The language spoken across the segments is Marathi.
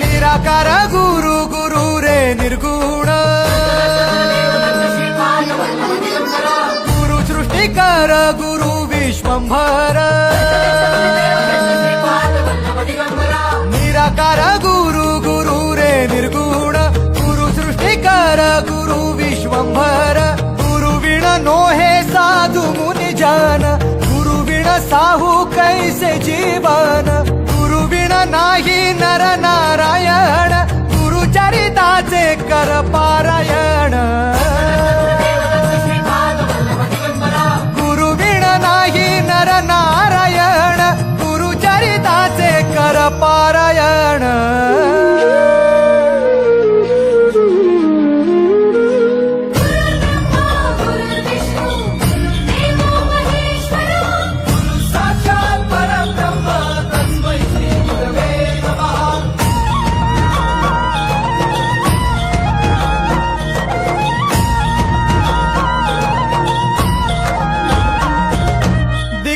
ನಿರಾಕಾರ ಗುರು ಗುರುರೇ ನಿರ್ಗುಣ ಗುರು ಸೃಷ್ಟಿಕಾರ ಗುರು विश्वंभर। निराकार गुरु गुरु रे निर्गुण। गुरु सृष्टिकार गुरु विश्वंभर। गुरु विण नो हे साधु मुनि जन। गुरु विण साहू कैसे जीवन। गुरु विण नाही नर नारायण। गुरु चरिताचे कर पारायण।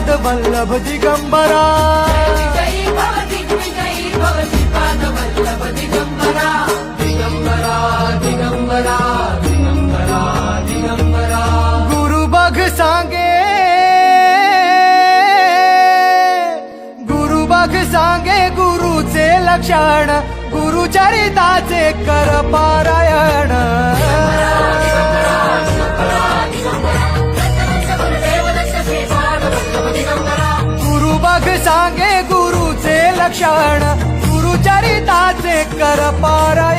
श्रीपाद वल्लभ दिगंबरा। गुरु बघ सांगे। गुरु कर पारायण। लक्षण गुरुचरिताचे कर पारा.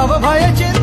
भव भय चिंता